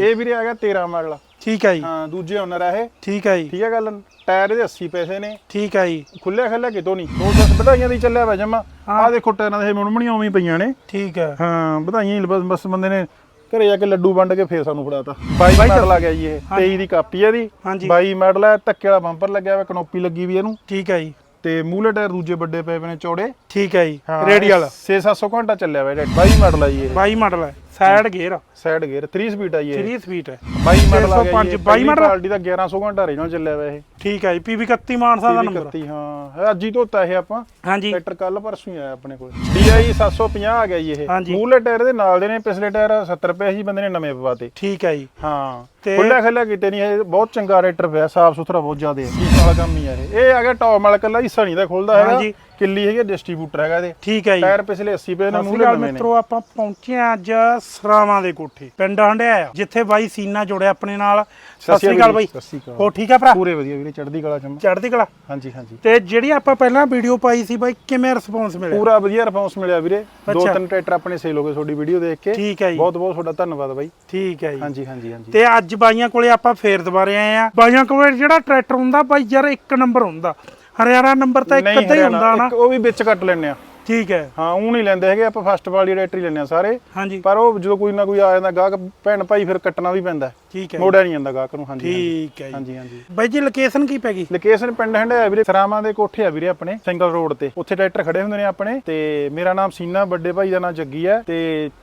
ਇਹ ਵੀਰੇ ਆ ਗਿਆ 13 ਮਾਡਲ। ਠੀਕ ਹੈ ਜੀ। ਹਾਂ ਦੂਜੇ ਓਨਰ ਆ ਇਹ। ਠੀਕ ਹੈ ਜੀ। ਠੀਕ ਹੈ ਗੱਲ। ਟਾਇਰ ਇਹਦੇ 80 ਪੈਸੇ ਨੇ। ਠੀਕ ਹੈ ਜੀ। ਖੁੱਲਿਆ ਖੱਲਿਆ ਕਿਤੋਂ ਨਹੀਂ। 210 ਵਧਾਈਆਂ ਦੀ ਚੱਲਿਆ ਵਾ ਜਮਾ। ਆ ਦੇਖੋ ਟਾਇਰਾਂ ਦੇ ਮੁਣਮਣੀਆਂ ਉਵੇਂ ਪਈਆਂ ਨੇ। ਠੀਕ ਹੈ। ਹਾਂ ਵਧਾਈਆਂ ਹੀ ਬਸ ਬਸ ਬੰਦੇ ਨੇ ਘਰੇ ਜਾ ਕੇ ਲੱਡੂ ਵੰਡ ਕੇ ਫੇਰ ਸਾਨੂੰ ਫੜਾਤਾ। 22 ਮਾਡਲ ਆ ਗਿਆ ਜੀ ਇਹ। 23 ਦੀ ਕਾਪੀ ਹੈ ਇਹਦੀ। ਹਾਂਜੀ। 22 ਮਾਡਲ ਹੈ ਧੱਕੇ ਵਾਲਾ ਬੰਪਰ ਲੱਗਿਆ ਹੋਇਆ ਕਨੋਪੀ ਲੱਗੀ ਵੀ ਇਹਨੂੰ। ਠੀਕ ਹੈ ਜੀ। ਤੇ ਮੂਲੇ ਟਾਇਰ ਦੂਜੇ ਵੱਡੇ ਪਏ ਨੇ ਚੌੜੇ। ਠੀਕ ਹੈ ਜੀ। ਰੇਡੀਅਲ। 6-700 ਘੰਟਾ ਚੱਲਿਆ ਹੋਇਆ ਇਹ 22 ਮਾਡਲ ਆ ਜੀ ਇਹ। 22 ਮਾਡਲ ਹੈ side gear side gear 3 speed ਆ ਜੀ ਇਹ। 3 ਸਪੀਡ ਹੈ 22 ਮਾਡਲ ਆ ਗਿਆ 605, ਜੀ 22 ਮਾਡਲ? ਪਾਰਟੀ ਦਾ 1100 ਘੰਟਾ ਰੀਜਨਲ ਚੱਲਿਆ ਹੋਇਆ ਇਹ। ਠੀਕ ਹੈ ਜੀ ਪੀਵੀ 31 ਮਾਨਸਾ ਦਾ ਨੰਬਰ 31 ਹਾਂ। ਅੱਜ ਹੀ ਧੋਤਾ ਇਹ ਆਪਾਂ। ਹਾਂਜੀ। ਟਰੈਕਟਰ ਕੱਲ ਪਰਸੋਂ ਹੀ ਆਇਆ ਆਪਣੇ ਕੋਲ। DI 750 ਆ ਗਿਆ ਜੀ ਇਹ। ਮੂਲੇ ਟਾਇਰ ਦੇ ਨਾਲ ਦੇ ਨੇ ਪਿਛਲੇ ਟਾਇਰ 70 ਰੁਪਏ ਸੀ ਬੰਦੇ ਨੇ ਨਵੇਂ ਪਵਾਤੇ। ਠੀਕ ਹੈ ਜੀ। ਹਾਂ। ਤੇ- ਖੁੱਲਿਆ ਖੱਲਿਆ ਕਿਤੇ ਨਹੀਂ ਇਹ ਬਹੁਤ ਚੰਗਾ ਟਰੈਕਟਰ ਪਿਆ ਸਾਫ਼ ਸੁਥਰਾ ਬਹੁਤ ਜ਼ਿਆਦਾ ਹੈ। ਇਸ ਵਾਲਾ ਕੰਮ ਨਹੀਂ ਆ ਇਹ। ਆ ਗਿਆ ਟੌਪ ਵਾਲਾ ਕੱਲਾ ਹਿੱਸਾ ਨਹੀਂ ਦਾ ਖੁੱਲਦਾ ਹੈਗਾ। ਹਾਂਜੀ। ਕਿੱਲੀ ਹੈਗੀ ਡਿਸਟ੍ਰੀਬਿਊਟਰ ਹੈਗਾ ਇਹਦੇ। ਠੀਕ ਹੈ ਜੀ। ਟਾਇਰ ਪਿਛਲੇ 80 ਪਏ ਨੇ ਸਤਿ ਸ਼੍ਰੀ ਮੂਲੇ ਅਕਾਲ ਨਵੇਂ ਨੇ। ਮਿੱਤਰੋ ਆਪਾਂ ਪਹੁੰਚੇ ਹਾਂ ਅੱਜ ਸਰਾਵਾਂ ਦੇ ਕੋਠੇ ਪਿੰਡ ਹੰਡਿਆ ਜਿੱਥੇ ਬਾਈ ਸੀਨਾ ਜੁੜਿਆ ਆਪਣੇ ਨਾਲ। ਸਤਿ ਸ਼੍ਰੀ ਅਕਾਲ ਬਾਈ। ਸਤਿ ਸ਼੍ਰੀ ਅਕਾਲ। ਹੋ ਠੀਕ ਆ ਭਰਾ? ਪੂਰੇ ਵਧੀਆ ਵੀਰੇ ਚੜ੍ਹਦੀ ਕਲਾ ਚੰਮ ਚੜ੍ਹਦੀ ਕਲਾ? ਹਾਂਜੀ ਹਾਂਜੀ। ਤੇ ਜਿਹੜੀ ਆਪਾਂ ਪਹਿਲਾਂ ਵੀਡੀਓ ਪਾਈ ਸੀ ਬਾਈ ਕਿਵੇਂ ਰਿਸਪੌਂਸ ਮਿਲਿਆ? ਪੂਰਾ ਵਧੀਆ ਰਿਸਪੌਂਸ ਮਿਲਿਆ ਵੀਰੇ। ਦੋ ਅੱਛਾ। ਤਿੰਨ ਟਰੈਕਟਰ ਆਪਣੇ ਸੇਲ ਹੋ ਗਏ ਤੁਹਾਡੀ ਵੀਡੀਓ ਦੇਖ ਕੇ। ਠੀਕ ਹੈ ਜੀ। ਬਹੁਤ ਬਹੁਤ ਤੁਹਾਡਾ ਧੰਨਵਾਦ ਬਾਈ। ਠੀਕ ਹੈ ਜੀ। ਹਾਂਜੀ ਹਾਂਜੀ ਹਾਂਜੀ। ਤੇ ਅੱਜ ਬਾਈਆਂ ਕੋਲੇ ਆਪਾਂ ਫੇਰ ਦੁਬਾਰੇ ਆਏ ਆ ਬਾਈਆਂ ਕੋਲੇ ਜਿਹੜਾ ਟਰੈਕਟਰ ਹੁੰਦਾ ਬਾਈ ਯਾਰ ਇੱਕ ਨੰਬਰ ਹੁੰਦਾ। ਹਰਿਆਣਾ ਨੰਬਰ ਤਾਂ ਇੱਕ ਨਹੀਂ ਅੱਧਾ ਹੀ ਹਰਿਆਣਾ, ਹੁੰਦਾ ਨਾ। ਇੱਕ ਉਹ ਵੀ ਵਿੱਚ ਕੱਟ ਲੈਣੇ ਆ ਠੀਕ ਹੈ ਹਾਂ ਉਹ ਨਹੀਂ ਲੈਂਦੇ ਹੈਗੇ ਆਪਾਂ ਫਸਟ ਵਾਲੀ ਡਾਇਰੈਕਟਰੀ ਲੈਣੇ ਆ ਸਾਰੇ। ਹਾਂਜੀ। ਪਰ ਉਹ ਜਦੋਂ ਕੋਈ ਨਾ ਕੋਈ ਆ ਜਾਂਦਾ ਗਾਹਕ ਭੈਣ ਭਾਈ ਫਿਰ ਕੱਟਣਾ ਵੀ ਪੈਂਦਾ। ਠੀਕ ਹੈ ਮੋੜਿਆ ਨਹੀਂ ਜਾਂਦਾ ਗਾਹਕ ਨੂੰ ਹਾਂਜੀ। ਠੀਕ ਹੈ ਜੀ। ਹਾਂਜੀ ਹਾਂਜੀ। ਬਾਈ ਜੀ ਲੋਕੇਸ਼ਨ ਕੀ ਪੈ ਗਈ? ਲੋਕੇਸ਼ਨ ਪਿੰਡ ਹੰਡਿਆ ਵੀਰੇ ਸਰਾਵਾਂ ਦੇ ਕੋਠੇ ਆ ਵੀਰੇ ਆਪਣੇ ਸਿੰਗਲ ਰੋਡ ਤੇ। ਉੱਥੇ ਟਰੈਕਟਰ ਖੜੇ ਹੁੰਦੇ ਨੇ ਆਪਣੇ ਤੇ ਮੇਰਾ ਨਾਮ ਸੀਨਾ ਵੱਡੇ ਭਾਈ ਦਾ ਨਾਮ ਜੱਗੀ ਹੈ ਤੇ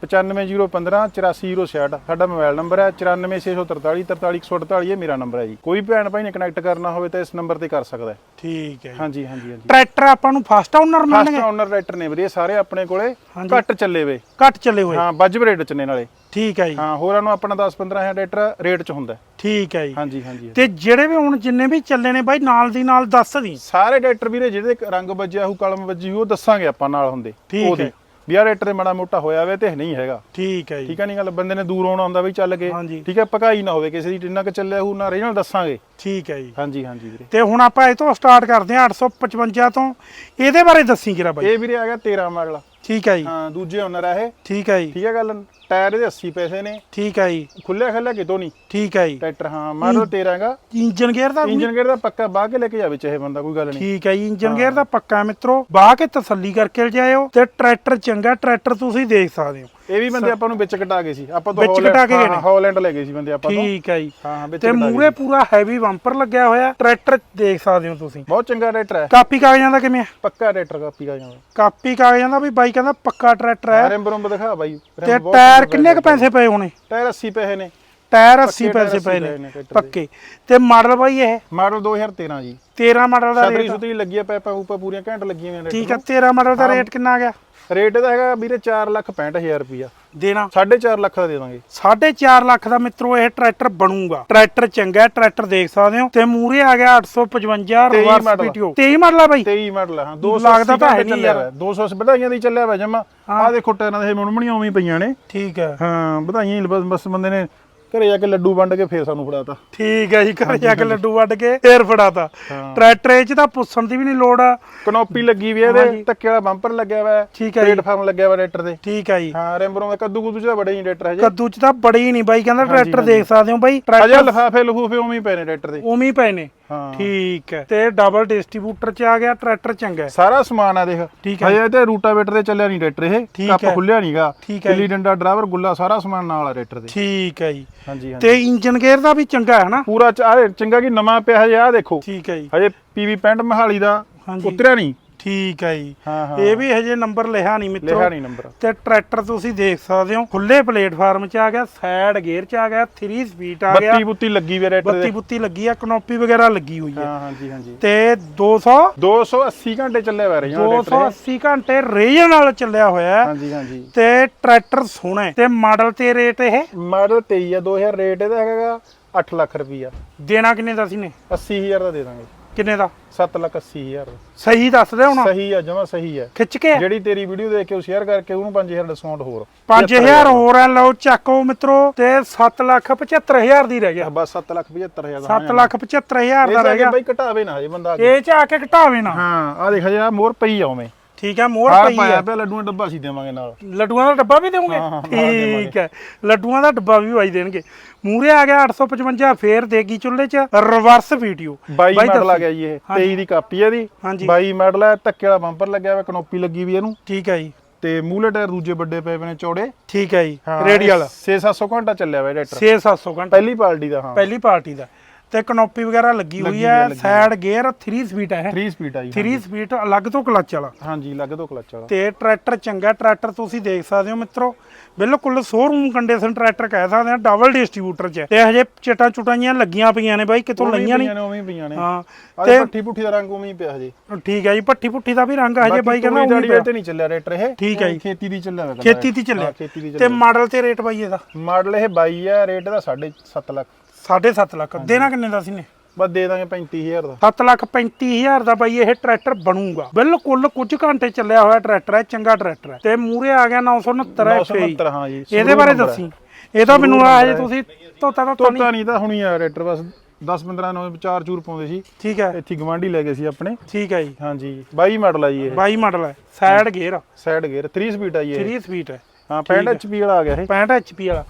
95015 84066 ਸਾਡਾ ਮੋਬਾਈਲ ਨੰਬਰ ਹੈ 94643 43148 ਇਹ ਮੇਰਾ ਨੰਬਰ ਹੈ ਜੀ। ਕੋਈ ਭੈਣ ਭਾਈ ਨੇ ਕਨੈਕਟ ਕਰਨਾ ਹੋਵੇ ਤਾਂ ਇਸ ਨੰਬਰ ਤੇ ਕਰ ਸਕਦਾ ਹੈ। ਠੀਕ ਹੈ। ਹਾਂਜੀ ਹਾਂਜੀ ਹਾਂਜੀ। ਟਰੈਕਟਰ ਆਪਾਂ ਨੂੰ ਫਸਟ ਓਨਰ ਫਸਟ ਮਿਲਣਗੇ ਓਨਰ ਟਰੈਕਟਰ ਨੇ ਵੀਰੇ ਸਾਰੇ ਆਪਣੇ ਕੋਲੇ ਹਾਂਜੀ। ਘੱਟ ਚੱਲੇ ਵੇ। ਘੱਟ ਚੱਲੇ ਹੋਏ। ਹਾਂ ਬੱਜ ਰੇਟ ਚ ਨੇ ਨਾਲੇ। ਠੀਕ ਹੈ ਜੀ। ਹਾਂ ਹੋਰਾਂ ਨੂੰ ਆਪਣਾ 10 15000 ਟਰੈਕਟਰ ਰੇਟ ਚ ਹੁੰਦਾ। ਹੈ। ਠੀਕ ਹੈ ਜੀ। ਹਾਂਜੀ ਹਾਂਜੀ ਤੇ ਜਿਹੜੇ ਵੀ ਹੁਣ ਜਿੰਨੇ ਵੀ ਚੱਲੇ ਨੇ ਬਾਈ ਨਾਲ ਦੀ ਨਾਲ ਦੱਸ ਦੀ। ਸਾਰੇ ਟਰੈਕਟਰ ਵੀਰੇ ਜਿਹਦੇ ਰੰਗ ਵੱਜਿਆ ਹੋਊ ਕਲਮ ਵੱਜੀ ਹੋਊ ਉਹ ਦੱਸਾਂਗੇ ਆਪਾਂ ਨਾਲ ਹੁੰਦੇ। ਠੀਕ ਉਹਦੀ। ਵੀ ਆਹ ਟਰੈਕਟਰ ਮਾੜਾ ਮੋਟਾ ਹੋਇਆ ਵੇ ਤੇ ਨਹੀਂ ਹੈਗਾ। ਠੀਕ ਹੈ ਜੀ। ਠੀਕ ਹੈ ਨਹੀਂ ਗੱਲ? ਬੰਦੇ ਨੇ ਦੂਰ ਆਉਣਾ ਹੁੰਦਾ ਵੀ ਚੱਲ ਕੇ। ਹਾਂਜੀ। ਠੀਕ ਹੈ ਪਕਾਈ ਨਾ ਹੋਵੇ ਕਿਸੇ ਦੀ ਜਿੰਨਾ ਕਿ ਚੱਲਿਆ ਹੋਊ ਨਾ ਰੀਜਨਲ ਦੱਸਾਂਗੇ। ਠੀਕ ਹੈ ਜੀ। ਹਾਂਜੀ ਹਾਂਜੀ ਵੀਰੇ। ਤੇ ਹੁਣ ਆਪਾਂ ਇਹ ਤੋਂ ਸਟਾਰਟ ਕਰਦੇ ਹਾਂ 855 ਤੋਂ। ਇਹਦੇ ਬਾਰੇ ਦੱਸੀ ਕਿਰਾ ਬਾਈ। ਇਹ ਵੀਰੇ ਆ ਗਿਆ 13 ਮਾਡਲ ਠੀਕ ਹੈ ਜੀ। ਹਾਂ ਦੂਜੇ ਓਨਰ ਆ ਇਹ। ਠੀਕ ਹੈ ਜੀ। ਠੀਕ ਹੈ ਗੱਲ? ਟਾਇਰ ਇਹਦੇ 80 ਪੈਸੇ ਨੇ। ਠੀਕ ਹੈ ਜੀ। ਖੁੱਲਿਆ ਖੱਲਿਆ ਕਿਤੋਂ ਨਹੀਂ। ਠੀਕ ਹੈ ਜੀ। ਟਰੈਕਟਰ ਹਾਂ ਮਾਡਲ 13 ਹੈਗਾ। ਇੰਜਨ ਗੇਅਰ ਦਾ ਇੰਜਨ ਗੇਅਰ ਦਾ ਪੱਕਾ ਬਾਹ ਕੇ ਲੈ ਕੇ ਜਾਵੇ ਚਾਹੇ ਬੰਦਾ ਕੋਈ ਗੱਲ ਨਹੀਂ। ਠੀਕ ਹੈ ਜੀ ਇੰਜਨ ਗੇਅਰ ਦਾ ਪੱਕਾ ਮਿੱਤਰੋ। ਬਾਹ ਕੇ ਤਸੱਲੀ ਕਰਕੇ ਲਿਜਾਇਓ ਤੇ ਟਰੈਕਟਰ ਚੰਗਾ ਟਰੈਕਟਰ ਤੁਸੀਂ ਦੇਖ ਸਕਦੇ ਹੋ। ਇਹ ਵੀ ਬੰਦੇ ਆਪਾਂ ਨੂੰ ਵਿੱਚ ਕਟਾ ਗਏ ਸੀ। ਆਪਾਂ ਤੋਂ ਵਿੱਚ ਕਟਾ ਕੇ ਗਏ ਹਾਂ, ਨੇ? ਹਾਲੈਂਡ ਲੈ ਗਏ ਸੀ ਬੰਦੇ ਆਪਾਂ ਤੋਂ। ਠੀਕ ਹੈ ਜੀ। ਹਾਂ ਹਾਂ ਵਿੱਚ ਤੇ ਮੂਰੇ। ਪੂਰਾ ਹੈਵੀ ਬੰਪਰ ਲੱਗਿਆ ਹੋਇਆ। ਟਰੈਕਟਰ ਦੇਖ ਸਕਦੇ ਹੋ ਤੁਸੀਂ। ਬਹੁਤ ਚੰਗਾ ਟਰੈਕਟਰ ਹੈ। ਕਾਪੀ ਕਾਗਜ਼ਾਂ ਦਾ ਕਿਵੇਂ ਆ? ਪੱਕਾ ਟਰੈਕਟਰ ਕਾਪੀ ਦਾ। ਜਾਂਦਾ ਕਾਪੀ ਕਾਗਜ਼ਾਂ ਦਾ ਵੀ ਬਾਈ ਕਹਿੰਦਾ ਪੱਕਾ ਟਰੈਕਟਰ ਹੈ। ਰਿਮ ਬਰਮ ਦਿਖਾ ਬਾਈ। ਤੇ ਟਾਇਰ ਕਿੰਨੇ ਕ ਪੈਸੇ ਪਏ ਹੋਣੇ? ਟਾਇਰ 80 ਪੈਸੇ ਨੇ। ਟਾਇਰ 80 ਪੱਕੇ ਪੈਸੇ ਪਏ 80 ਨੇ। ਨੇ ਦੇ। ਪੱਕੇ। ਤੇ ਮਾਡਲ ਬਾਈ ਇਹ? ਮਾਡਲ 2013 ਜੀ। 13 ਮਾਡਲ ਦਾ ਸਤਰੀ ਰੇਟ ਸੁਤਰੀ ਲੱਗੀ ਆ ਪੈਪਾ ਉਪਾ ਪੂਰੀਆਂ ਘੰਟ ਲੱਗੀਆਂ ਹੋਈਆਂ ਠੀਕ ਹੈ 13 ਮਾਡਲ ਦਾ ਰੇਟ ਕਿੰਨਾ ਆ ਗਿਆ? ਰੇਟ ਇਹਦਾ ਹੈਗਾ ਵੀਰੇ 4 ਲੱਖ 65000 ਰੁਪਿਆ ਦੇਣਾ। 4.5 ਲੱਖ ਦਾ ਦੇ ਦਾਂਗੇ। 4.5 ਲੱਖ ਦਾ ਮਿੱਤਰੋ ਇਹ ਟਰੈਕਟਰ ਬਣੂਗਾ। ਟਰੈਕਟਰ ਚੰਗਾ ਟਰੈਕਟਰ ਦੇਖ ਸਕਦੇ ਹੋ। ਤੇ ਮੂਰੇ ਆ ਗਿਆ 855 ਰਿਵਰਸ। ਪੀਟੀਓ 23 ਮਾਡਲ ਆ। ਬਾਈ? 23 ਮਾਡਲ ਆ, ਹਾਂ 200 ਲੱਗਦਾ ਤਾਂ ਹੈ ਨਹੀਂ ਯਾਰ। 200 ਵਧਾਈਆਂ ਦੀ ਚੱਲਿਆ ਵਾ ਜਮਾ। ਆ ਦੇਖੋ ਟਾਇਰਾਂ ਦੇ ਮੁਣਮਣੀਆਂ ਉਵੇਂ ਪਈਆਂ ਨੇ। ਠੀਕ ਹੈ। ਹਾਂ ਵਧਾਈਆਂ ਬਸ ਬੰਦੇ ਨੇ ਘਰੇ ਜਾ ਕੇ ਲੱਡੂ ਵੰਡ ਕੇ ਫੇਰ ਸਾਨੂੰ ਫੜਾਤਾ। ਠੀਕ ਹੈ ਜੀ ਘਰ ਜਾ ਕੇ ਲੱਡੂ ਵੱਢ ਕੇ ਫੇਰ ਫੜਾਤਾ। ਹਾਂ। ਟਰੈਕਟਰ ਇਹ ਚ ਤਾਂ ਪੁੱਛਣ ਦੀ ਵੀ ਨਹੀਂ ਲੋੜ ਕਨੋਪੀ ਲੱਗੀ ਵੀ ਇਹਦੇ ਧੱਕੇ ਵਾਲਾ ਬੰਪਰ ਲੱਗਿਆ ਹੋਇਆ ਠੀਕ ਹੈ ਜੀ। ਪਲੇਟਫਾਰਮ ਲੱਗਿਆ ਹੋਇਆ ਟਰੈਕਟਰ ਦੇ ਠੀਕ ਹੈ ਜੀ। ਹਾਂ ਰਿੰਬਰੋਂ ਦਾ ਕੱਦੂ ਕੁਦੂ ਚ ਤਾਂ ਬੜੇ ਹੀ ਟਰੈਕਟਰ ਹੈ ਜੀ। ਕੱਦੂ ਚ ਤਾਂ ਬੜੀ ਨਹੀਂ ਬਾਈ ਕਹਿੰਦਾ ਟਰੈਕਟਰ ਦੇਖ ਸਕਦੇ ਹੋ ਬਾਈ ਅਜੇ ਟਰੈਕਟਰ ਲਫਾਫੇ ਲਫੂਫੇ ਉਵੇਂ ਹੀ ਪਏ ਨੇ ਟਰੈਕਟਰ ਦੇ। ਉਵੇਂ ਹੀ ਪਏ ਨੇ। ਹਾਂ। ਠੀਕ ਹੈ। ਤੇ ਡਬਲ ਡਿਸਟ੍ਰੀਬਿਊਟਰ ਚ ਆ ਗਿਆ ਟਰੈਕਟਰ ਚੰਗਾ ਹੈ। ਸਾਰਾ ਸਮਾਨ ਆ ਦੇਖ। ਠੀਕ ਹੈ। ਹਜੇ ਤੇ ਰੂਟਾਵੇਟਰ ਤੇ ਚੱਲਿਆ ਨਹੀਂ ਟਰੈਕਟਰ ਇਹ। ਠੀਕ ਕੱਪ ਹੈ। ਖੁੱਲਿਆ ਨਹੀਂਗਾ ਠੀਕ ਹੈ। ਕਿੱਲੀ ਡੰਡਾ ਡਰਾਈਵਰ ਗੁੱਲਾ ਸਾਰਾ ਸਮਾਨ ਨਾਲ ਆ ਟਰੈਕਟਰ ਦੇ। ਠੀਕ ਹੈ ਜੀ। ਹਾਂਜੀ ਹਾਂਜੀ। ਤੇ ਇੰਜਨ ਗੇਅਰ ਦਾ ਵੀ ਚੰਗਾ ਹੈ ਨਾ? ਪੂਰਾ ਚ- ਆਹ ਚੰਗਾ ਕੀ ਨਵਾਂ ਪਿਆ ਹਜੇ ਆ ਦੇਖੋ। ਠੀਕ ਹੈ ਜੀ। ਹਜੇ ਪੀਵੀ ਪੈਂਟ ਮਹਾਲੀ ਦਾ ਹਾਂਜੀ। ਉਤਰਿਆ ਨਹੀਂ। ਠੀਕ ਹੈ ਜੀ। ਹਾਂ ਹਾਂ। ਇਹ ਵੀ ਹਜੇ ਨੰਬਰ ਲਿਖਿਆ ਨਹੀਂ ਮਿੱਤਰੋ। ਲਿਖਿਆ ਨਹੀਂ ਨੰਬਰ। ਤੇ ਟਰੈਕਟਰ ਤੁਸੀਂ ਦੇਖ ਸਕਦੇ ਹੋ ਖੁੱਲੇ ਪਲੇਟਫਾਰਮ 'ਚ ਆ ਗਿਆ ਸਾਈਡ ਗੇਅਰ 'ਚ ਆ ਗਿਆ 3 ਸਪੀਡ ਆ ਗਿਆ। ਬੱਤੀ ਬੁੱਤੀ ਲੱਗੀ ਵੀ ਟਰੈਕਟਰ ਬੱਤੀ ਬੁੱਤੀ ਲੱਗੀ ਆ ਕਨੋਪੀ ਵਗੈਰਾ ਲੱਗੀ ਹੋਈ ਹੈ ਹਾਂ ਹਾਂਜੀ ਹਾਂਜੀ ਤੇ 200 280 ਘੰਟੇ ਚੱਲੇ ਵਾ ਰਹੇ 280 ਘੰਟੇ ਰੇਜਨ ਨਾਲ ਚੱਲਿਆ ਹੋਇਆ। ਹੈ ਹਾਂਜੀ ਹਾਂਜੀ ਤੇ ਟਰੈਕਟਰ ਸੋਹਣਾ ਤੇ ਮਾਡਲ ਤੇ ਰੇਟ ਇਹ? ਮਾਡਲ 23 ਆ 2000 ਰੇਟ ਇਹਦਾ ਹੈਗਾ 8 ਲੱਖ ਰੁਪਈਆ। ਦੇਣਾ ਕਿੰਨੇ ਦਾ ਸੀ ਨੇ? 80000 ਦਾ ਦੇ ਦਾਂਗੇ। ਕਿੰਨੇ ਦਾ? 7 ਲੱਖ 80000 ਦਾ ਸਹੀ ਦੱਸ ਦੇ ਹੁਣ। ਸਹੀ ਆ ਜਮਾ ਸਹੀ ਆ। ਖਿੱਚ ਕੇ। ਜਿਹੜੀ ਤੇਰੀ ਵੀਡੀਓ ਦੇਖ ਕੇ ਉਹ ਸ਼ੇਅਰ ਕਰਕੇ ਉਹਨੂੰ 5000 ਡਿਸਕਾਊਂਟ ਹੋਰ। 5000 ਹੋਰ ਆ ਲਓ ਚੱਕੋ ਮਿੱਤਰੋ ਤੇ 7 ਲੱਖ 75000 ਦੀ ਰਹਿ ਗਿਆ। ਬਸ 7 ਲੱਖ 75000 ਦਾ 7 ਲੱਖ 75000 ਦਾ ਰਹਿ ਗਿਆ। ਬਈ ਘਟਾਵੇ ਨਾ ਇਹ ਬੰਦਾ ਇਹ ਚ ਆ ਕੇ ਘਟਾਵੇ ਨਾ। ਹਾਂ ਆ ਦੇਖ ਜਾ ਮੋਰ ਪਈ ਆ ਉਵੇਂ। ਠੀਕ ਹੈ ਮੋਹਰ ਹਾਰ ਪਈ ਹੈ ਪਿਆ ਲੱਡੂਆਂ ਡੱਬਾ ਸੀ ਦੇਵਾਂਗੇ ਨਾਲ। ਲੱਡੂਆਂ ਦਾ ਡੱਬਾ ਵੀ ਦੇਵੋਗੇ? ਠੀਕ ਹੈ ਲੱਡੂਆਂ ਦਾ ਡੱਬਾ ਵੀ ਬਾਈ ਦੇਣਗੇ। ਮੂਰੇ ਆ ਗਿਆ 855 ਫੇਰ ਦੇਗੀ ਚੁੱਲ੍ਹੇ 'ਚ ਰਿਵਰਸ ਵੀਡੀਓ। 22 ਮਾਡਲ ਆ। ਗਿਆ ਜੀ ਇਹ 23 ਦੀ ਕਾਪੀ ਹੈ ਦੀ ਹਾਂਜੀ। 22 ਮਾਡਲ ਹੈ ਧੱਕੇ ਵਾਲਾ ਬੰਪਰ ਲੱਗਿਆ ਹੋਇਆ ਕਨੋਪੀ ਲੱਗੀ ਵੀ ਇਹਨੂੰ। ਠੀਕ ਹੈ ਜੀ। ਤੇ ਮੂਲੇ ਟਾਇਰ ਦੂਜੇ ਵੱਡੇ ਪਏ ਪਏ ਨੇ ਚੌੜੇ। ਠੀਕ ਹੈ ਜੀ ਰੇਡੀਅਲ 6-700 ਘੰਟਾ ਚੱਲਿਆ ਹੋਇਆ ਟਰੈਕਟਰ। 6-700 ਘੰਟਾ। ਪਹਿਲੀ ਪਾਰਟੀ ਦਾ ਹਾਂ। ਪਹਿਲੀ ਪਾਰਟੀ ਦਾ। ਤੇ ਕਨੋਪੀ ਵਗੈਰਾ ਲੱਗੀ ਹੋਈ ਹੈ ਸਾਈਡ ਗੇਅਰ 3 ਸਪੀਡ ਹੈ। 3 ਸਪੀਡ ਆ ਜੀ 3 ਸਪੀਡ ਅਲੱਗ ਤੋਂ ਕਲਚ ਵਾਲਾ। ਹਾਂਜੀ ਲੱਗ ਦੋ ਕਲਚ ਵਾਲਾ। ਤੇ ਟਰੈਕਟਰ ਚੰਗਾ ਟਰੈਕਟਰ ਤੁਸੀਂ ਦੇਖ ਸਕਦੇ ਹੋ ਮਿੱਤਰੋ। ਬਿਲਕੁਲ ਸ਼ੋਰੂਮ ਕੰਡੀਸ਼ਨ ਟਰੈਕਟਰ ਕਹਿ ਸਕਦੇ ਆ ਡਬਲ ਡਿਸਟ੍ਰੀਬਿਊਟਰ ਚ। ਤੇ ਹਜੇ ਚਟਾ ਚੁਟਾਈਆਂ ਲੱਗੀਆਂ ਪਈਆਂ ਨੇ ਬਾਈ ਕਿਤੋਂ ਲਈਆਂ ਨਹੀਂ ਉਵੇਂ ਪਈਆਂ ਨੇ। ਹਾਂ ਤੇ ਪੱਠੀ ਪੁੱਠੀ ਦਾ ਰੰਗ ਉਵੇਂ ਹੀ ਪਿਆ ਹਜੇ। ਠੀਕ ਹੈ ਜੀ ਪੱਠੀ ਪੁੱਠੀ ਦਾ ਵੀ ਰੰਗ ਹਜੇ ਬਾਈ ਕਹਿੰਦਾ ਉਵੇਂ ਪਿਆ। ਤੇ ਨਹੀਂ ਚੱਲਿਆ ਟਰੈਕਟਰ ਇਹ। ਠੀਕ ਹੈ ਜੀ। ਖੇਤੀ ਦੀ ਚੱਲਿਆ ਖੇਤੀ ਦੀ ਚੱਲਿਆ। ਤੇ ਮਾਡਲ ਤੇ ਰੇਟ ਬਾਈ ਇਹਦਾ। ਮਾਡਲ ਇਹ 22 ਹੈ ਰੇਟ ਦਾ 7.5 ਲੱਖ। 7.5 ਲੱਖ। ਦੇਣਾ ਕਿੰਨੇ ਦਾ ਸੀ ਨੇ ਬਸ ਦੇ ਦਾਂਗੇ 35000 ਦਾ। 7 ਲੱਖ 35000 ਦਾ ਬਾਈ ਇਹ ਟਰੈਕਟਰ ਬਣੂਗਾ। ਬਿਲਕੁਲ ਕੁਝ ਘੰਟੇ ਚੱਲਿਆ ਹੋਇਆ ਟਰੈਕਟਰ ਹੈ ਚੰਗਾ ਟਰੈਕਟਰ ਹੈ। ਤੇ ਮੂਰੇ ਆ ਗਿਆ 969 FAI 969 ਹਾਂ ਜੀ। ਇਹਦੇ ਬਾਰੇ ਦੱਸੀ। ਇਹ ਤਾਂ ਮੈਨੂੰ ਆ ਹਜੇ ਤੁਸੀਂ ਤੋਤਾ ਦਾ ਤੋਤਾ ਨਹੀਂ। ਤਾਂ ਹੁਣੀ ਆ ਟਰੈਕਟਰ ਬਸ 10 15 ਨੂੰ ਚਾਰ ਚੂਰ ਪਾਉਂਦੇ ਸੀ। ਠੀਕ ਹੈ। ਇੱਥੇ ਗਵਾਂਢੀ ਲੈ ਗਏ ਸੀ ਆਪਣੇ। ਠੀਕ ਹੈ ਜੀ। ਹਾਂਜੀ 22 ਮਾਡਲ ਆ ਜੀ ਇਹ। 22 ਮਾਡਲ ਹੈ। Side gear. Side gear 3 speed ਆ ਜੀ ਇਹ। 3 ਸਪੀਡ ਹੈ। ਹਾਂ 65 HP ਵਾਲਾ ਆ ਗਿਆ ਇਹ। 65 HP ਵਾਲਾ।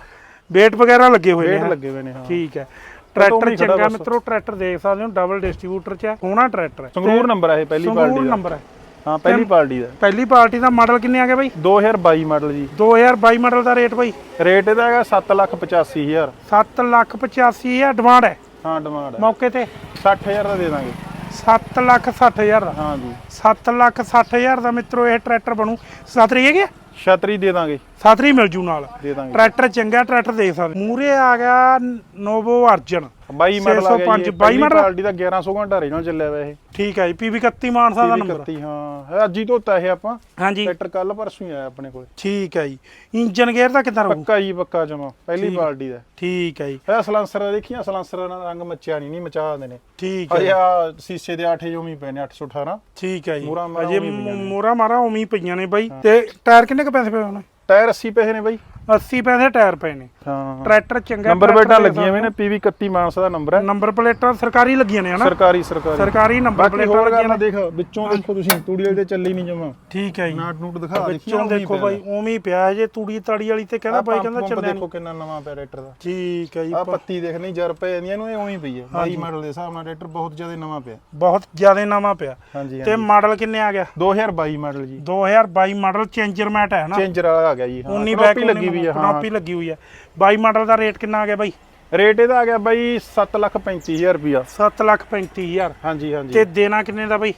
ਵੇਟ ਵਗੈਰਾ ਲੱਗੇ ਹੋਏ ਵੇਟ ਨੇ ਲੱਗੇ ਹੋਏ ਨੇ ਹਾਂ। ਠੀਕ ਹੈ। ਟਰੈਕਟਰ ਹੀ ਚੰਗਾ। ਮਿੱਤਰੋ ਟਰੈਕਟਰ ਦੇਖ ਸਕਦੇ ਹੋ ਡਬਲ ਡਿਸਟ੍ਰੀਬਿਊਟਰ ਚ ਹੈ ਸੋਹਣਾ ਟਰੈਕਟਰ ਹੈ। ਸੰਗਰੂਰ ਨੰਬਰ ਆ ਇਹ ਪਹਿਲੀ ਸੰਗਰੂਰ ਪਾਰਟੀ ਦਾ। ਨੰਬਰ ਹੈ। ਹਾਂ ਪਹਿਲੀ ਪਾਰਟੀ ਦਾ। ਪਹਿਲੀ ਪਾਰਟੀ ਦਾ ਮਾਡਲ ਕਿੰਨੇ ਆ ਗਿਆ ਬਾਈ? 2022 ਮਾਡਲ ਜੀ। 2022 ਮਾਡਲ ਦਾ ਰੇਟ ਬਾਈ। ਰੇਟ ਇਹਦਾ ਹੈਗਾ 785000 7 ਲੱਖ 85 ਹੈ ਡਿਮਾਂਡ ਹੈ। ਹਾਂ ਡਿਮਾਂਡ ਹੈ। ਮੌਕੇ ਤੇ। 60000 ਦਾ ਦੇ ਦਾਂਗੇ। 7 ਲੱਖ 60000 ਦਾ। ਹਾਂ ਜੀ। 7 ਲੱਖ 60000 ਦਾ ਮਿੱਤਰੋ ਇਹ ਟਰੈਕਟਰ ਬਣੂ। ਸਤਰੀ ਹੈਗੇ ਛਤਰੀ ਦੇ ਦਾਂਗੇ। ਸਤਰੀ ਮਿਲ ਜੂ ਨਾਲ। ਦੇ ਦਾਂਗੇ। ਟਰੈਕਟਰ ਚੰਗਾ ਟਰੈਕਟਰ ਦੇਖ ਸਕਦੇ। ਮੂਰੇ ਆ ਗਿਆ ਨੋਵੋ ਅਰਜਨ। 22 ਮਾਡਲ ਆ ਗਿਆ 605, ਜੀ 22 ਮਾਡਲ? ਪਾਰਟੀ ਦਾ 1100 ਘੰਟਾ ਰੀਜਨਲ ਚੱਲਿਆ ਹੋਇਆ ਇਹ। ਠੀਕ ਹੈ ਜੀ ਪੀਵੀ 31 ਮਾਨਸਾ ਦਾ ਨੰਬਰ 31 ਹਾਂ। ਇਹ ਅੱਜ ਹੀ ਧੋਤਾ ਇਹ ਆਪਾਂ। ਹਾਂਜੀ। ਟਰੈਕਟਰ ਕੱਲ ਪਰਸੋਂ ਹੀ ਆਇਆ ਆਪਣੇ ਕੋਲ। ਠੀਕ ਹੈ ਜੀ। ਇੰਜਨ ਗੇਅਰ ਦਾ ਕਿੱਦਾਂ ਰਹੂ? ਪੱਕਾ ਜੀ ਪੱਕਾ ਜਮਾ। ਪਹਿਲੀ ਪਾਰਟੀ ਦਾ। ਠੀਕ ਹੈ ਜੀ। ਇਹ ਸਲਾਂਸਰ ਦੇਖੀਆਂ ਸਲਾਂਸਰ ਦਾ ਰੰਗ ਮੱਚਿਆ ਨਹੀਂ ਨਹੀਂ ਮਚਾ ਦਿੰਦੇ ਨੇ। ਠੀਕ ਹੈ ਅਜੇ ਆ ਸੀਸੇ ਦੇ 8 ਜੋ ਵੀ ਪਏ ਨੇ 818 ਠੀਕ ਹੈ ਜੀ। ਮੂਹਰਾਂ ਮਾਰਾਂ। ਮੋਰਾ ਹੀ ਪਈਆਂ ਨੇ ਬਾਈ। ਤੇ ਟਾਇਰ ਕਿੰਨੇ ਕ ਪੈਸੇ ਪਏ ਹੋਣੇ? ਟਾਇਰ 80 ਪੈਸੇ ਨੇ ਬਾਈ। 80 ਪੈਸੇ ਟਾਇਰ ਪਏ ਨੇ। ਹਾਂ ਟਰੈਕਟਰ ਚੰਗਾ ਨੰਬਰ ਪਲੇਟਾਂ ਲੱਗੀਆਂ ਹੋਈਆਂ ਨੇ ਪੀਵੀ 31 ਮਾਨਸਾ ਦਾ ਨੰਬਰ ਹੈ। ਨੰਬਰ ਪਲੇਟਾਂ ਸਰਕਾਰੀ ਲੱਗੀਆਂ ਨੇ ਹਨਾ? ਸਰਕਾਰੀ ਸਰਕਾਰੀ। ਸਰਕਾਰੀ ਨੰਬਰ ਪਲੇਟਾਂ ਲੱਗੀਆਂ ਨੇ। ਦੇਖ ਵਿੱਚੋਂ ਦੇਖੋ ਤੁਸੀਂ ਤੂੜੀ ਵਾਲੀ ਤੇ ਚੱਲੀ ਨਹੀਂ ਜਮਾ। ਠੀਕ ਹੈ ਜੀ। ਨਾਟ ਨੂਟ ਦਿਖਾ ਵਿੱਚੋਂ ਦੇਖੋ ਬਾਈ ਉਵੇਂ ਹੀ ਪਿਆ ਜੇ ਤੂੜੀ ਤਾੜੀ ਵਾਲੀ ਤੇ ਕਹਿੰਦਾ ਬਾਈ ਕਹਿੰਦਾ ਚੱਲਿਆ ਦੇਖੋ ਕਿੰਨਾ ਨਵਾਂ ਪਿਆ ਟਰੈਕਟਰ ਦਾ। ਠੀਕ ਹੈ ਜੀ ਆ ਪੱਤੀ ਦੇਖ ਨਹੀਂ ਜਰ ਪਏ ਜਾਂਦੀਆਂ ਨੂੰ ਇਹ ਉਵੇਂ ਹੀ ਪਈ ਹੈ। 22 ਮਾਡਲ ਦੇ ਹਿਸਾਬ ਨਾਲ ਟਰੈਕਟਰ ਬਹੁਤ ਜ਼ਿਆਦਾ ਨਵਾਂ ਪਿਆ। ਬਹੁਤ ਜ਼ਿਆਦਾ ਨਵਾਂ ਪਿਆ। ਹਾਂਜੀ ਤੇ ਮਾਡਲ ਕਿੰਨੇ ਆ ਗਿਆ? 2022 ਮਾਡਲ ਜੀ। 2022 ਮਾਡਲ ਚੇਂਜਰ ਮੈਟ ਹੈ ਨਾ ਚੇਂਜਰ ਵਾਲਾ ਆ ਗਿਆ ਜੀ ਹਾਂ। 19 ਕਨੋਪੀ ਲੱਗੀ ਵੀ ਹੈ। ਹਾਂ ਕਨੋਪੀ ਲੱਗੀ ਹੋਈ ਹੈ 22 ਮਾਡਲ ਦਾ ਰੇਟ ਕਿੰਨਾ ਆ ਗਿਆ ਬਾਈ? ਰੇਟ ਇਹਦਾ ਆ ਗਿਆ ਬਾਈ 735000 ਰੁਪਿਆ 7 ਲੱਖ 35000 ਹਾਂਜੀ ਹਾਂਜੀ। ਤੇ ਦੇਣਾ ਕਿੰਨੇ ਦਾ ਬਾਈ?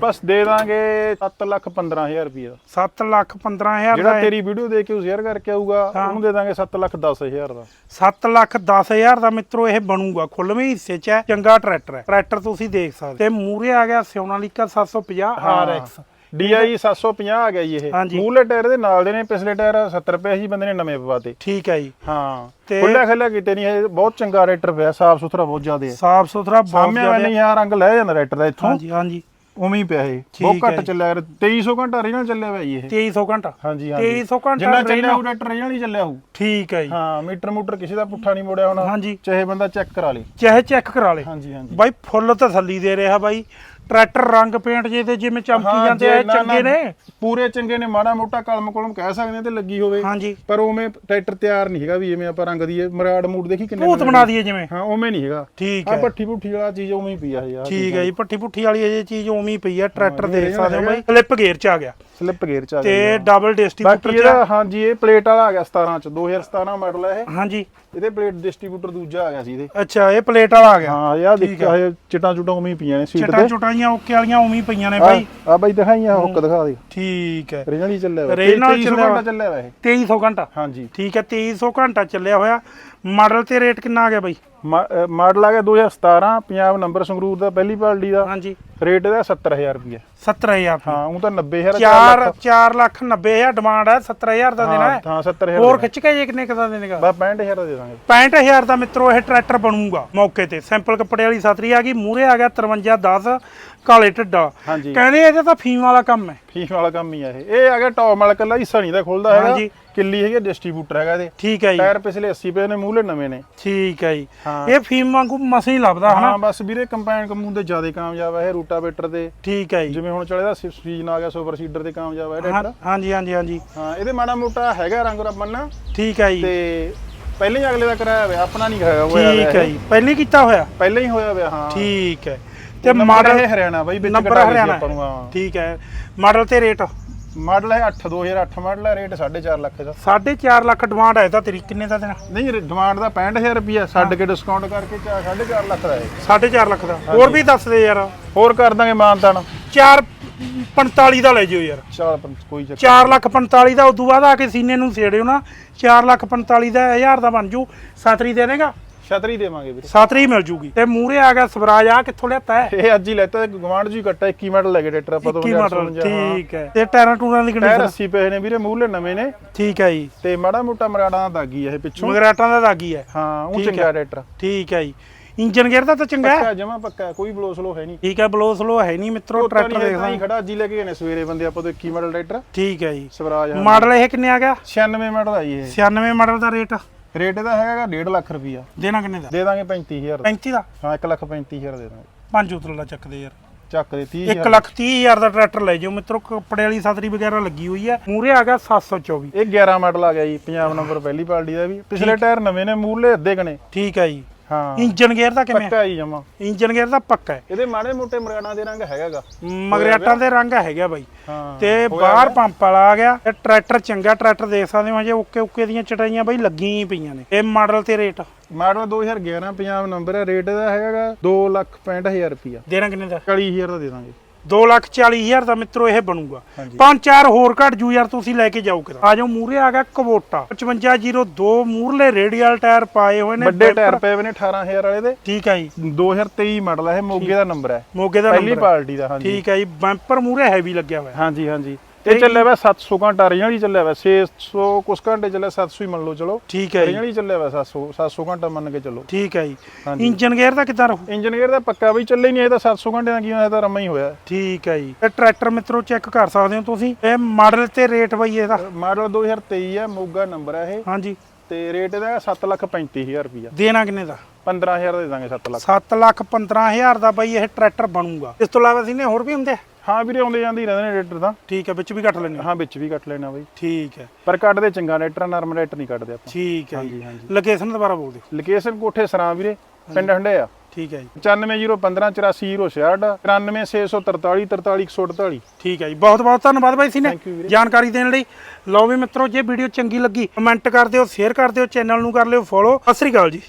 ਬਸ ਦੇ ਦਾਂਗੇ 715000 ਰੁਪਿਆ 7 ਲੱਖ 15000 ਜਿਹੜਾ ਦਾ ਤੇਰੀ ਵੀਡੀਓ ਦੇਖ ਕੇ ਉਹ ਸ਼ੇਅਰ ਕਰਕੇ ਆਊਗਾ ਉਹਨੂੰ ਦੇ ਦਾਂਗੇ 710000 ਦਾ। 7 ਲੱਖ 10000 ਦਾ ਮਿੱਤਰੋ ਇਹ ਬਣੂਗਾ ਖੁੱਲਵੇਂ ਹਿੱਸੇ 'ਚ ਹੈ ਚੰਗਾ ਟਰੈਕਟਰ ਹੈ। ਟਰੈਕਟਰ ਤੁਸੀਂ ਦੇਖ ਸਕਦੇ ਤੇ ਮੂਰੇ ਆ ਗਿਆ ਸੋਨਾਲੀਕਾ 750 RX DI 750 ਆ ਗਿਆ ਜੀ ਇਹ। ਹਾਂਜੀ। ਮੂਲੇ ਟਾਇਰ ਦੇ ਨਾਲ ਦੇ ਨੇ ਪਿਛਲੇ ਟਾਇਰ 70 ਰੁਪਏ ਸੀ ਬੰਦੇ ਨੇ ਨਵੇਂ ਪਵਾਤੇ। ਠੀਕ ਹੈ ਜੀ। ਹਾਂ। ਤੇ- ਖੁੱਲਿਆ ਖੱਲਿਆ ਕਿਤੇ ਨਹੀਂ ਇਹ ਬਹੁਤ ਚੰਗਾ ਰੇਟਰ ਪਿਆ ਸਾਫ਼ ਸੁਥਰਾ ਬਹੁਤ ਜ਼ਿਆਦਾ ਹੈ ਸਾਫ਼ ਸੁਥਰਾ ਬਹੁਤ ਸਾਹਮਣੇ ਜ਼ਿਆਦਾ ਨਹੀਂ ਆ ਰੰਗ ਲੈ ਜਾਂਦਾ ਰੇਟਰ ਦਾ ਇੱਥੋਂ। ਹਾਂਜੀ ਹਾਂਜੀ। ਉਵੇਂ ਹੀ ਪਿਆ ਇਹ। ਠੀਕ ਬਹੁਤ ਹੈ ਘੱਟ ਚੱਲਿਆ ਯਾਰ 2300 ਘੰਟਾ ਰੀਜਨਲ ਚੱਲਿਆ ਹੋਇਆ ਜੀ ਇਹ। 2300 ਘੰਟਾ। ਹਾਂਜੀ ਹਾਂਜੀ। 2300 ਘੰਟਾ ਜਿੰਨਾ ਚੱਲਿਆ original- ਉਹ ਰੇਟਰ ਰੀਜਨਲ ਹੀ ਚੱਲਿਆ ਹੋਊ। ਠੀਕ ਹੈ ਜੀ। ਹਾਂ ਮੀਟਰ ਮੂਟਰ ਕਿਸੇ ਦਾ ਪੁੱਠਾ ਨਹੀਂ ਮੋੜਿਆ ਹੋਣਾ। ਹਾਂਜੀ। ਚਾਹੇ ਬੰਦਾ ਚੈੱਕ ਕਰਾ ਲੇ। ਚਾਹੇ ਚੈੱਕ ਕਰਾ ਲੇ। ਹਾਂਜੀ ਹਾਂਜੀ। ਬਾਈ ਫੁੱਲ ਤਸੱਲੀ ਦੇ ਰਿਹਾ ਬਾਈ। ਟਰੈਕਟਰ ਰੰਗ ਪੇਂਟ ਜੇ ਤੇ ਜਿਵੇਂ ਚਮਕੀ ਹਾਂ, ਜਾਂਦੇ ਆ ਜੇ ਇਹ ਨਾ- ਚੰਗੇ ਨਾ, ਨੇ ਪੂਰੇ ਚੰਗੇ ਨੇ ਮਾੜਾ ਮੋਟਾ ਕਲਮ ਕੋਲਮ ਕਹਿ ਸਕਦੇ ਆ ਤੇ ਲੱਗੀ ਹੋਵੇ। ਹਾਂਜੀ। ਪਰ ਉਵੇਂ ਟਰੈਕਟਰ ਤਿਆਰ ਨਹੀਂ ਹੈਗਾ ਵੀ ਜਿਵੇਂ ਆਪਾਂ ਰੰਗ ਦੀ ਮਰਾੜ ਮੂਡ ਦੇਖੀ ਕਿੰਨੇ ਭੂਤ ਬਣਾ ਦਈਏ ਜਿਵੇਂ। ਹਾਂ ਉਵੇਂ ਨਹੀਂ ਹੈਗਾ। ਠੀਕ ਆ ਹੈ। ਪੱਠੀ ਪੁੱਠੀ ਵਾਲਾ ਚੀਜ਼ ਉਵੇਂ ਹੀ ਪਈ ਆ ਯਾਰ ਠੀਕ ਹੈ ਜੀ ਪੱਠੀ ਪੁੱਠੀ ਵਾਲੀ ਇਹ ਚੀਜ਼ ਉਵੇਂ ਹੀ ਪਈ ਆ ਟਰੈਕਟਰ ਇਹ ਦੇਖ ਸਕਦੇ ਹੋ ਬਾਈ। ਫਲਿੱਪ ਗੇਅਰ ਚ ਆ ਗਿਆ। ਸਲਿੱਪ ਗੇਅਰ ਚ ਆ ਤੇ ਗਿਆ। ਡਬਲ ਡਿਸਟ੍ਰੀਬਿਊਟਰ ਬਾਕੀ ਚ ਇਹਦਾ ਹਾਂਜੀ ਇਹ ਪਲੇਟ ਵਾਲਾ ਆ ਗਿਆ 17 ਚ 2017 ਮਾਡਲ ਹੈ ਇਹ। ਹਾਂਜੀ। ਇਹਦੇ ਪਲੇਟ ਡਿਸਟ੍ਰੀਬਿਊਟਰ ਦੂਜਾ ਆ ਗਿਆ ਸੀ ਇਹਦੇ। ਅੱਛਾ ਇਹ ਪਲੇਟ ਵਾਲਾ ਆ ਗਿਆ। ਹਾਂ ਯਾਰ ਦੇਖਿਆ ਇਹ ਚਿਟਾਂ ਚੁਟਾਂ ਉਵੇਂ ਹੀ ਪਈਆਂ ਨੇ ਸੀਟ ਚਟਾ ਤੇ। ਚੁਟਾਈਆਂ ਓਕੇ ਵਾਲੀਆਂ ਉਵੇਂ ਹੀ ਪਈਆਂ ਨੇ ਬਾਈ। ਆ ਬਾਈ ਦਿਖਾਈਆਂ ਹੁੱਕ ਦਿਖਾ ਦੇ। ਠੀਕ ਹੈ। ਰੀਜਨਲ ਹੀ ਚੱਲਿਆ ਹੋਇਆ 2300 ਚੱਲਿਆ ਘੰਟਾ ਚੱਲਿਆ ਹੋਇਆ ਇਹ। 2300 ਘੰਟਾ। ਹਾਂਜੀ। ਠੀਕ ਹੈ 2300 ਘੰਟਾ ਚੱਲਿਆ ਹੋਇਆ। ਮਾਡਲ ਤੇ ਰੇਟ ਕਿੰਨਾ ਆ ਗਿਆ ਬਾਈ? ਮਾਡਲ ਆ ਗਿਆ 2017 ਪੰਜਾਬ ਨੰਬਰ ਸੰਗਰੂਰ ਦਾ ਪਹਿਲੀ ਪਾਰਟੀ ਦਾ। ਹਾਂਜੀ। ਰੇਟ ਇਹਦਾ 70000 ਰੁਪਏ 70000 ਹਾਂ ਉਹ ਤਾਂ 90000 4 4 ਲੱਖ। 90000 ਡਿਮਾਂਡ ਹੈ 70000 ਦਾ ਦੇਣਾ ਹੈ। ਹਾਂ 70000 ਹੋਰ ਖਿੱਚ ਕੇ ਜੇ ਕਿੰਨੇ ਕਦਾ ਦੇਣੇਗਾ? ਬਸ 65000 ਦਾ ਦੇ ਦਾਂਗੇ। 65000 ਦਾ ਮਿੱਤਰੋ ਇਹ ਟਰੈਕਟਰ ਬਣੂਗਾ ਮੌਕੇ ਤੇ। ਸਿੰਪਲ ਕੱਪੜੇ ਵਾਲੀ ਸਾਤਰੀ ਆ ਗਈ ਮੂਰੇ ਆ ਗਿਆ 5310 ਕਾਲੇ ਢੱਡਾ। ਹਾਂਜੀ। ਕਹਿੰਦੇ ਇਹਦੇ ਤਾਂ ਫੀਮ ਵਾਲਾ ਕੰਮ ਹੈ। ਫੀਮ ਵਾਲਾ ਕੰਮ ਹੀ ਆ ਇਹ। ਇਹ ਗਿਆ ਟੌਪ ਵਾਲਾ ਕੱਲਾ ਹਿੱਸਾ ਨਹੀਂ ਦਾ ਖੁੱਲਦਾ ਹੈਗਾ। ਹਾਂਜੀ। ਕਿੱਲੀ ਹੈਗੀ ਡਿਸਟ੍ਰੀਬਿਊਟਰ ਹੈਗਾ ਇਹਦੇ। ਠੀਕ ਹੈ ਜੀ। ਟਾਇਰ ਪਿਛਲੇ 80 ਪਏ ਨੇ ਮੂਹਰੇ ਨਵੇਂ ਨੇ। ਠੀਕ ਹੈ ਜੀ। ਇਹ ਫੀਮ ਵਾਂਗੂ ਮਸੀਂ ਹੀ ਲੱਭਦਾ ਹਨਾ? ਹਾਂ ਬਸ ਵੀਰੇ ਕੰਪਾਈਨ ਕੰਪੂਨ ਦੇ ਜ਼ਿਆਦਾ ਕਾਮਯਾਬ ਹੈ ਇਹ ਰੂਟਾਵੇਟਰ ਦੇ। ਠੀਕ ਹੈ ਜੀ। ਜਿਵੇਂ ਹੁਣ ਚੱਲਦਾ ਸੀਜ਼ਨ ਆ ਗਿਆ ਸੁਪਰ ਸੀਡਰ ਦੇ ਕਾਮਯਾਬ ਹੈ ਹਾਂ- ਟਰੈਕਟਰ। ਹਾਂਜੀ ਹਾਂਜੀ ਹਾਂਜੀ। ਹਾਂ ਇਹਦੇ ਮਾੜਾ ਮੋਟਾ ਹੈਗਾ ਰੰਗ ਰੱਬਨ ਠੀਕ ਹੈ ਜੀ। ਤੇ ਪਹਿਲਾਂ ਹੀ ਅਗਲੇ ਦਾ ਕਰਾਇਆ ਹੋਇਆ ਆਪਣਾ ਨਹੀਂ ਹੋਇਆ ਹੋਇਆ ਠੀਕ ਹੈ ਜੀ। ਪਹਿਲੀ ਕੀਤਾ ਹੋਇਆ? ਪਹਿਲਾਂ ਹੀ ਹੋਇਆ ਹੋਇਆ ਹਾਂ। ਠੀਕ ਹੈ। ਤੇ ਮਾਡਲ ਇਹ ਹਰਿਆਣਾ ਬਾਈ ਵਿੱਚ ਨੰਬਰ ਹਰਿਆਣਾ ਆਪਾਂ ਨੂੰ ਹਾਂ। ਠੀਕ ਹੈ। ਮਾਡਲ ਤੇ ਰੇਟ? ਮਾਡਲ ਹੈ 8 2008 ਮਾਡਲ ਹੈ ਰੇਟ 4.5 ਲੱਖ ਦਾ। 4.5 ਲੱਖ ਡਿਮਾਂਡ ਹੈ ਤਾਂ ਤੇਰੀ ਕਿੰਨੇ ਦਾ ਦੇਣਾ? ਨਹੀਂ ਡਿਮਾਂਡ ਦਾ 65000 ਰੁਪਿਆ ਛੱਡ ਕੇ ਡਿਸਕਾਊਂਟ ਕਰਕੇ 4.5 ਲੱਖ ਦਾ ਹੈ। 4.5 ਲੱਖ ਦਾ। ਹੋਰ ਵੀ ਦੱਸ ਦੇ ਯਾਰ। ਹੋਰ ਕਰ ਦਾਂਗੇ ਮਾਨਤਾਨ। 4 45 ਦਾ ਲੈ ਜਿਓ ਯਾਰ। ਚੱਲ ਪੰ- ਕੋਈ ਚੱਕਰ 4 ਲੱਖ 45 ਦਾ ਉਦੋਂ ਬਾਅਦ ਆ ਕੇ ਸੀਨੇ ਨੂੰ ਛੇੜਿਓ ਨਾ। 4 ਲੱਖ 45 ਦਾ 1000 ਦਾ ਬਣ ਜੂ। ਸਤਰੀ ਦੇ ਦੇਗਾ ਛਤਰੀ ਦੇਵਾਂਗੇ ਵੀਰੇ। ਸਤਰੀ ਮਿਲ ਜੂਗੀ। ਤੇ ਮੂਰੇ ਆ ਗਿਆ ਸਵਰਾਜ ਆ ਕਿੱਥੋਂ ਲਿਆਤਾ ਹੈ? ਇਹ ਅੱਜ ਹੀ ਲੈਤਾ ਗਵਾਂਡ ਜੀ ਕੱਟਾ 21 ਮਾਡਲ ਲੈ ਟਰੈਕਟਰ ਆਪਾਂ 21 ਮਾਡਲ 2055 ਹਾਂ। ਠੀਕ ਹੈ। ਤੇ ਟਾਇਰਾਂ ਟੂਰਾਂ ਦੀ ਟਾਇਰ ਕੰਡੀਸ਼ਨ 80 ਪਏ ਨੇ ਵੀਰੇ ਮੂਹਰੇ ਨਵੇਂ ਨੇ। ਠੀਕ ਹੈ ਜੀ। ਤੇ ਮਾੜਾ ਮੋਟਾ ਮਰਾੜਾ ਦਾ ਦਾਗੀ ਹੈ ਇਹ ਪਿੱਛੋਂ। ਮਗਰਾਟਾਂ ਦਾ ਦਾਗੀ ਹੈ। ਹਾਂ ਉਹ ਚੰਗਾ। ਟਰੈਕਟਰ ਠੀਕ ਹੈ ਜੀ। ਇੰਜਨ ਗੇਅਰ ਦਾ ਤਾਂ ਚੰਗਾ ਹੈ। ਪੱਕਾ ਜਮਾ ਪੱਕਾ ਕੋਈ ਬਲੋ ਸਲੋ ਹੈ ਨਹੀਂ। ਠੀਕ ਹੈ ਬਲੋ ਸਲੋ ਹੈ ਨਹੀਂ ਮਿੱਤਰੋ ਟਰੈਕਟਰ ਦੇਖ ਦੇਖਦਾ ਖੜਾ ਅੱਜ ਹੀ ਲੈ ਕੇ ਗਏ ਨੇ ਸਵੇਰੇ ਬੰਦੇ ਆਪਾਂ ਤੋਂ 21 ਮਾਡਲ ਟਰੈਕਟਰ। ਠੀਕ ਹੈ ਜੀ। ਸਵਰਾਜ। ਮਾਡਲ ਇਹ ਕਿੰਨੇ ਆ ਗਿਆ? 96 ਮਾਡਲ ਆ ਜੀ ਇਹ। 96 ਮਾਡਲ ਦਾ ਰੇਟ। ਰੇਟ ਇਹਦਾ ਹੈਗਾ 1.5 ਲੱਖ ਰੁਪਈਆ। ਦੇਣਾ ਕਿੰਨੇ ਦਾ? ਦੇ ਦਾਂਗੇ 35000 ਦਾ 35 ਦਾ? ਹਾਂ 1 ਲੱਖ 35000 ਦੇ ਦਾਂਗੇ। ਪੰਜ ਉਤਰਲਾ ਚੱਕਦੇ ਯਾਰ। ਚੱਕ ਦੇ 30000 1 ਲੱਖ 30 ਹਜ਼ਾਰ ਦਾ ਟਰੈਕਟਰ ਲੈ ਜਾਓ। ਮਿੱਤਰੋ ਕੱਪੜੇ ਵਾਲੀ ਸਤਰੀ ਵਗੈਰਾ ਲੱਗੀ ਹੋਈ ਹੈ। ਮੂਰੇ ਆ ਗਿਆ 724 ਇਹ 11 ਮਾਡਲ ਆ ਗਿਆ ਜੀ ਪੰਜਾਬ ਨੰਬਰ ਪਹਿਲੀ ਪਾਰਟੀ ਦਾ ਵੀ। ਪਿਛਲੇ ਟਾਇਰ ਨਵੇਂ ਨੇ ਮੂਰਲੇ ਅੱਧੇ ਕਨੇ ਠੀਕ ਹੈ ਜੀ। ਹਾਂ। ਇੰਜਨ ਗੇਅਰ ਦਾ ਕਿਵੇਂ? ਪੱਕਾ ਹੀ ਜਮਾ। ਇੰਜਨ ਗੇਅਰ ਦਾ ਪੱਕਾ ਹੈ। ਇਹਦੇ ਮਾੜੇ ਮੋਟੇ ਮਰਗਾਣਾ ਦੇ ਰੰਗ ਹੈਗਾਗਾ। ਮਗਰਿਆਟਾਂ ਦੇ ਰੰਗ ਹੈਗਾ ਬਾਈ। ਤੇ ਬਾਹਰ। ਪੰਪ ਵਾਲਾ ਆ ਗਿਆ। ਤੇ ਟਰੈਕਟਰ ਚੰਗਾ ਟਰੈਕਟਰ ਦੇਖ ਸਕਦੇ ਹੋ ਹਜੇ ਓਕੇ ਓਕੇ ਦੀਆਂ ਚਟਾਈਆਂ ਬਾਈ ਲੱਗੀਆਂ ਹੀ ਪਈਆਂ ਨੇ। ਇਹ ਮਾਡਲ ਤੇ ਰੇਟ? ਮਾਡਲ 2011 ਪੰਜਾਬ ਨੰਬਰ ਹੈ। ਰੇਟ ਦਾ ਹੈਗਾਗਾ 2 ਲੱਖ 65000 ਰੁਪਈਆ। ਦੇਣਾ ਕਿੰਨੇ ਦਾ? 40000 ਦਾ ਦੇ ਦਾਂਗੇ। 2 ਲੱਖ 40 ਹਜ਼ਾਰ ਦਾ ਮਿੱਤਰੋ ਇਹ ਬਣੂਗਾ। ਪੰਜ ਚਾਰ ਹੋਰ ਘੱਟ ਜੂ ਯਾਰ ਤੁਸੀਂ ਲੈ ਕੇ ਜਾਓ ਕਿਤੇ। ਆ ਜਾਓ ਮੂਰੇ ਆ ਗਿਆ ਕਵੋਟਾ 5502 ਮੂਰਲੇ ਰੇਡੀਅਲ ਟਾਇਰ ਪਾਏ ਹੋਏ ਨੇ। ਵੱਡੇ ਟਾਇਰ ਪਏ ਹੋਏ ਨੇ 18000 ਵਾਲੇ ਦੇ। ਠੀਕ ਹੈ ਜੀ। 2023 ਮਾਡਲ ਹੈ ਇਹ ਮੋਗੇ ਦਾ ਨੰਬਰ ਹੈ ਮੋਗੇ ਦਾ ਪਹਿਲੀ ਪਾਰਟੀ ਦਾ ਹਾਂਜੀ। ਠੀਕ ਹੈ ਜੀ ਬੰਪਰ ਮੂਰੇ ਹੈਵੀ ਲੱਗਿਆ ਹੋਇਆ। ਹਾਂਜੀ ਹਾਂਜੀ। ਇਹ ਚੱਲਿਆ ਵਾ 700 ਘੰਟਾ ਹੀ ਚੱਲਿਆ ਵਾ। 600 ਕੁਛ ਘੰਟੇ ਚੱਲਿਆ 700 ਹੀ ਮੰਨ ਲਓ ਚਲੋ। ਠੀਕ ਹੈ ਜੀ। ਹੀ ਚੱਲਿਆ ਵਾ 700 700 ਘੰਟਾ ਮੰਨ ਕੇ ਚੱਲੋ। ਠੀਕ ਹੈ ਜੀ। ਇੰਜਨ ਗੇਅਰ ਦਾ ਕਿੱਦਾਂ ਰਹੂ? ਇੰਜਨ ਗੇਅਰ ਦਾ ਪੱਕਾ ਵੀ ਚੱਲੇ ਹੀ ਨਹੀਂ ਇਹ ਤਾਂ 700 ਘੰਟੇ ਦਾ ਕੀ ਹੋਇਆ ਇਹ ਤਾਂ ਰਮਾ ਹੀ ਹੋਇਆ। ਠੀਕ ਹੈ ਜੀ। ਇਹ ਟਰੈਕਟਰ ਮਿੱਤਰੋ ਚੈੱਕ ਕਰ ਸਕਦੇ ਹੋ ਤੁਸੀਂ। ਇਹ ਮਾਡਲ ਤੇ ਰੇਟ ਬਈ ਇਹਦਾ। ਮਾਡਲ 2023 ਹੈ ਮੋਗਾ ਨੰਬਰ ਹੈ ਇਹ। ਹਾਂਜੀ। ਤੇ ਰੇਟ ਇਹਦਾ 7 ਲੱਖ 35000 ਰੁਪਿਆ ਦੇਣਾ ਕਿੰਨੇ ਦਾ? 15000 ਦੇ ਦਾਂਗੇ 7 ਲੱਖ। 7 ਲੱਖ 15000 ਦਾ ਬਈ ਇਹ ਟਰੈਕਟਰ ਬਣੂਗਾ। ਇਸ ਤੋਂ ਇਲਾਵਾ ਸੀ ਨੇ ਹੋਰ ਵੀ ਹੁੰਦੇ ਆ? ਹਾਂ ਵੀਰੇ ਆਉਂਦੇ ਜਾਂਦੇ ਹੀ ਰਹਿੰਦੇ ਨੇ ਰੇਟਰ ਤਾਂ। ਠੀਕ ਹੈ ਵਿੱਚ ਵੀ ਕੱਟ ਲੈਣੇ ਹਾਂ? ਵਿੱਚ ਵੀ ਕੱਟ ਲੈਣਾ ਬਈ। ਠੀਕ ਹੈ। ਪਰ ਕੱਟਦੇ ਚੰਗਾ ਰੇਟਰ ਨਰਮ ਰੇਟਰ ਨਹੀਂ ਕੱਟਦੇ ਆਪਾਂ। ਠੀਕ ਹੈ ਹਾਂਜੀ, ਜੀ। ਹਾਂਜੀ। ਲੋਕੇਸ਼ਨ ਦੁਬਾਰਾ ਬੋਲ ਦਿਓ। ਲੋਕੇਸ਼ਨ ਕੋਠੇ ਸਰਾਂ ਵੀਰੇ ਪਿੰਡ ਹੰਡੇ ਆ। ਠੀਕ ਹੈ ਜੀ। 95015 84066 93643 43148 ਠੀਕ ਹੈ ਜੀ ਬਹੁਤ ਬਹੁਤ ਧੰਨਵਾਦ ਬਾਈ ਸੀ ਨੇ। ਜਾਣਕਾਰੀ ਦੇਣ ਲਈ। ਲਓ ਵੀ ਮਿੱਤਰੋ ਜੇ ਵੀਡੀਓ ਚੰਗੀ ਲੱਗੀ ਕਮੈਂਟ ਕਰ ਦਿਓ ਸ਼ੇਅਰ ਕਰ ਦਿਓ ਚੈਨਲ ਨੂੰ ਕਰ ਲਿਓ ਫੋਲੋ। ਸਤਿ ਸ੍ਰੀ ਅਕਾਲ ਜੀ।